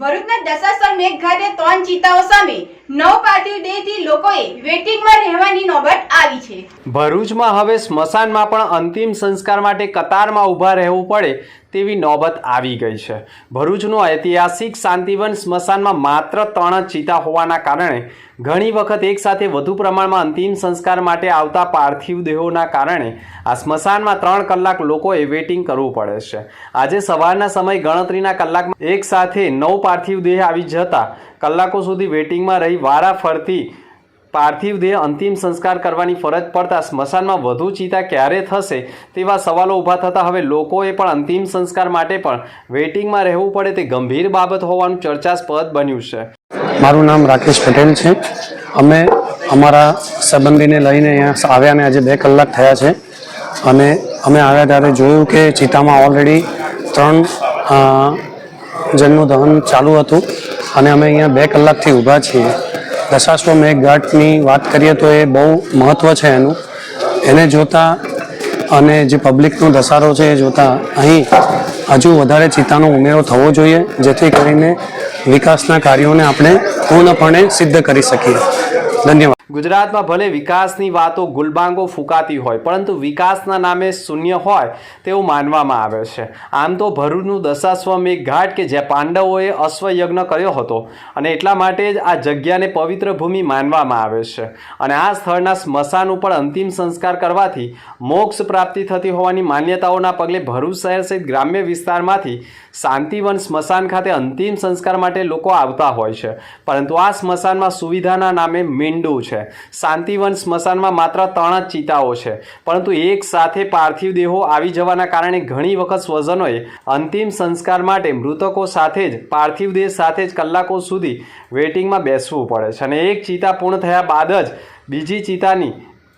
ભરૂચના દશાસર મેઘ ખાતે ત્રણ ચિતાઓ સામે નવ પાર્થિવ દેહથી લોકોએ વેટિંગમાં રહેવાની નોબત આવી છે. ભરૂચમાં હવે સ્મશાનમાં પણ અંતિમ સંસ્કાર માટે કતારમાં ઊભા રહેવું પડે તેવી નોબત આવી ગઈ છે. ભરૂચનું ઐતિહાસિક શાંતિવન સ્મશાનમાં માત્ર ત્રણ ચિતા હોવાના કારણે ઘણી વખત એકસાથે વધુ પ્રમાણમાં અંતિમ સંસ્કાર માટે આવતા પાર્થિવ દેહોના કારણે આ સ્મશાનમાં ત્રણ કલાક લોકોએ વેઇટિંગ કરવું પડે છે. આજે સવારના સમય ગણતરીના કલાકમાં એક સાથે નવ પાર્થિવ દેહ આવી જતા કલાકો સુધી વેઇટિંગમાં રહી વારા ફરતી પાર્થિવ દેહ અંતિમ સંસ્કાર કરવાની ફરજ પડતા સ્મશાનમાં વધુ ચિતા ક્યારે થશે તેવા સવાલો ઊભા થતા હવે લોકોએ પણ અંતિમ સંસ્કાર માટે પણ વેઇટિંગમાં રહેવું પડે તે ગંભીર બાબત હોવાનું ચર્ચાસ્પદ બન્યું છે. મારું નામ રાકેશ પટેલ છે. અમે અમારા સંબંધીને લઈને અહીંયા આવ્યા ને આજે બે કલાક થયા છે. અને અમે આવ્યા ત્યારે જોયું કે ચિતામાં ઓલરેડી ત્રણ જણનું દહન ચાલુ હતું. અને અમે અહીંયા બે કલાકથી ઊભા છીએ. દશાશ્વમેઘ ઘાટની વાત કરીએ તો એ બહુ મહત્ત્વ છે એનું. એને જોતાં અને જે પબ્લિકનો ધસારો છે એ જોતાં અહીં હજુ વધારે ચિત્તાનો ઉમેરો થવો જોઈએ, જેથી કરીને વિકાસના કાર્યોને આપણે પૂર્ણપણે સિદ્ધ કરી શકીએ. ધન્યવાદ. ગુજરાતમાં ભલે વિકાસની વાતો ગુલબાંગો ફૂંકાતી હોય, પરંતુ વિકાસના નામે શૂન્ય હોય તેવું માનવામાં આવે છે. આમ તો ભરૂચનું દશાશ્વમેઘ ઘાટ કે જ્યાં પાંડવોએ અશ્વયજ્ઞ કર્યો હતો, અને એટલા માટે જ આ જગ્યાને પવિત્ર ભૂમિ માનવામાં આવે છે. અને આ સ્થળના સ્મશાન ઉપર અંતિમ સંસ્કાર કરવાથી મોક્ષ પ્રાપ્તિ થતી હોવાની માન્યતાઓના પગલે ભરૂચ શહેર સહિત ગ્રામ્ય વિસ્તારમાંથી શાંતિવન સ્મશાન ખાતે અંતિમ સંસ્કાર માટે લોકો આવતા હોય છે. પરંતુ આ સ્મશાનમાં સુવિધાના નામે મીંડું છે. શાંતિવન સ્મશાનમાં માત્ર ત્રણ જ ચિતાઓ છે. પરંતુ એક સાથે પાર્થિવ દેહો આવી જવાના કારણે ઘણી વખત સ્વજનોએ અંતિમ સંસ્કાર માટે મૃતકો સાથે જ, પાર્થિવ દેહ સાથે જ કલાકો સુધી વેઇટિંગમાં બેસવું પડે છે. અને એક ચિતા પૂર્ણ થયા બાદ જ બીજી ચિતાની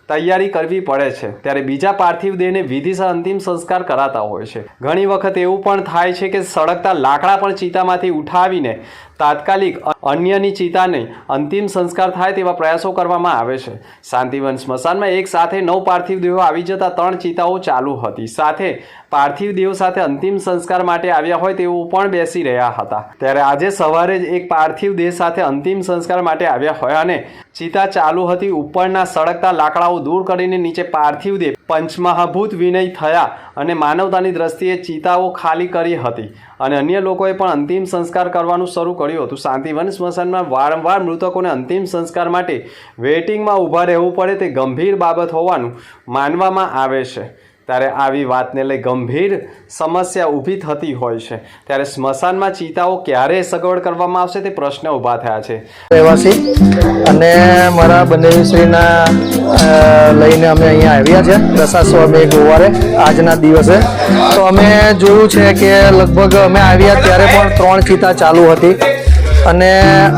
તૈયારી કરવી પડે છે. ત્યારે બીજા પાર્થિવ દેહને વિધિસર અંતિમ સંસ્કાર કરાતા હોય છે. ઘણી વખત એવું પણ થાય છે કે સળગતા લાકડા પણ ચિતામાંથી ઉઠાવીને તાત્કાલિક અન્યની ચિતાને અંતિમ સંસ્કાર થાય તેવા પ્રયાસો કરવામાં આવે છે. શાંતિવન સ્મશાનમાં એક સાથે નવ પાર્થિવ દેહો આવી જતા ત્રણ ચિતાઓ ચાલુ હતી. સાથે પાર્થિવ દેહો સાથે અંતિમ સંસ્કાર માટે આવ્યા હોય તેવું પણ બેસી રહ્યા હતા. ત્યારે આજે સવારે જ એક પાર્થિવ દેહ સાથે અંતિમ સંસ્કાર માટે આવ્યા હોય અને ચિતા ચાલુ હતી. ઉપરના સળગતા લાકડાઓ દૂર કરીને નીચે પાર્થિવ દેહ પંચમહાભૂત વિનય થયા અને માનવતાની દ્રષ્ટિએ ચિતાઓ ખાલી કરી હતી. અને અન્ય લોકોએ પણ અંતિમ સંસ્કાર કરવાનું શરૂ કર્યું હતું. શાંતિવન સ્મશાનમાં વારંવાર મૃતકોને અંતિમ સંસ્કાર માટે વેઇટિંગમાં ઊભા રહેવું પડે તે ગંભીર બાબત હોવાનું માનવામાં આવે છે. ત્યારે આવી વાતને લઈ ગંભીર સમસ્યા ઊભી થતી હોય છે. ત્યારે સ્મશાનમાં ચિતાઓ ક્યારે સગવડ કરવામાં આવશે તે પ્રશ્ન ઊભા થયા છે. રહેવાસી, અને મારા બંનેશ્રીના લઈને અમે અહીંયા આવ્યા છે. પ્રસાદ સ્વામી ગુવારે આજના દિવસે. તો અમે જોયું છે કે લગભગ અમે આવ્યા ત્યારે પણ ત્રણ ચિતા ચાલુ હતી. અને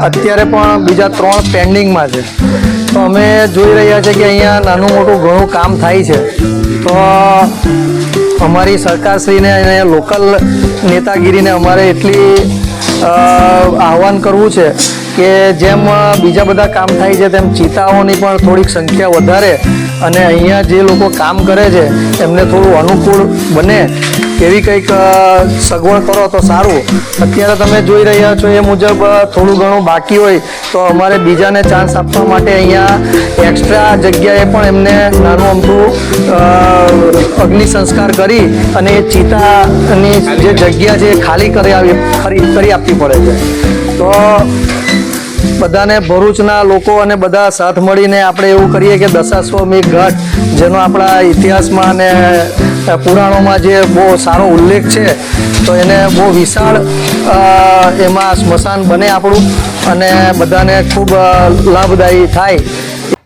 અત્યારે પણ બીજા ત્રણ પેન્ડિંગમાં છે. તો અમે જોઈ રહ્યા છે કે અહીંયા નાનું મોટું ઘણું કામ થાય છે. તો અમારી સરકારશ્રીને અને લોકલ નેતાગીરીને અમારે એટલી આહવાન કરવું છે કે જેમ બીજા બધા કામ થાય છે, તેમ ચિતાઓની પણ થોડીક સંખ્યા વધારે અને અહીંયા જે લોકો કામ કરે છે, એમને થોડું અનુકૂળ બને. એવી કંઈક સગવડ કરો તો સારું. અત્યારે તમે જોઈ રહ્યા છો એ મુજબ થોડું ઘણું બાકી હોય તો અમારે બીજાને ચાન્સ આપવા માટે અહીંયા એક્સ્ટ્રા જગ્યાએ પણ એમને નાનું અમથું અગ્નિ સંસ્કાર કરી અને એ ચિતાની જે જગ્યા છે એ ખાલી કરી આવી, ખરી, કરી આપવી પડે છે. તો બધાને ભરૂચના લોકો અને બધા સાથ મળીને આપણે એવું કરીએ કે દશાશ્વમી ઘાટ, જેનો આપણા ઇતિહાસમાં અને પુરાણોમાં જે બહુ સારો ઉલ્લેખ છે, તો એને બહુ વિશાળ એમાં સ્મશાન બને આપણું અને બધાને ખૂબ લાભદાયી થાય.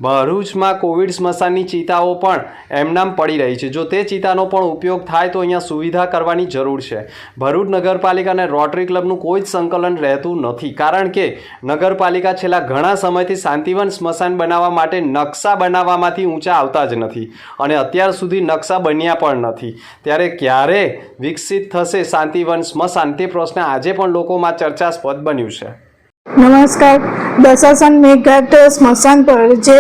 ભરૂચમાં કોવિડ સ્મશાનની ચિતાઓ પણ એમનામ પડી રહી છે. જો તે ચિતાનો પણ ઉપયોગ થાય તો અહીંયા સુવિધા કરવાની જરૂર છે. ભરૂચ નગરપાલિકા અને રોટરી ક્લબનું કોઈ જ સંકલન રહેતું નથી. કારણ કે નગરપાલિકા છેલ્લા ઘણા સમયથી શાંતિવન સ્મશાન બનાવવા માટે નકશા બનાવવામાંથી ઊંચા આવતા જ નથી અને અત્યાર સુધી નકશા બન્યા પણ નથી. ત્યારે ક્યારે વિકસિત થશે શાંતિવન સ્મશાન? તે પ્રશ્ન આજે પણ લોકોમાં ચર્ચાસ્પદ બન્યું છે. નમસ્કાર. દશાસન મેઘાટ સ્મશાન પર જે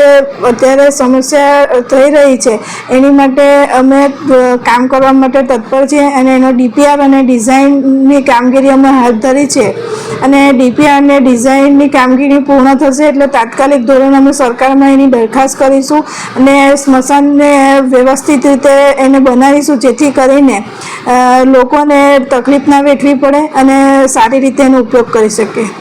અત્યારે સમસ્યા થઈ રહી છે, એની માટે અમે કામ કરવા માટે તત્પર છીએ અને એનો ડીપીઆર અને ડિઝાઇનની કામગીરી અમે હાથ ધરી છે. અને ડીપીઆર અને ડિઝાઇનની કામગીરી પૂર્ણ થશે એટલે તાત્કાલિક ધોરણે અમે સરકારમાં એની દરખાસ્ત કરીશું અને સ્મશાનને વ્યવસ્થિત રીતે એને બનાવીશું, જેથી કરીને લોકોને તકલીફ ના વેઠવી પડે અને સારી રીતે એનો ઉપયોગ કરી શકે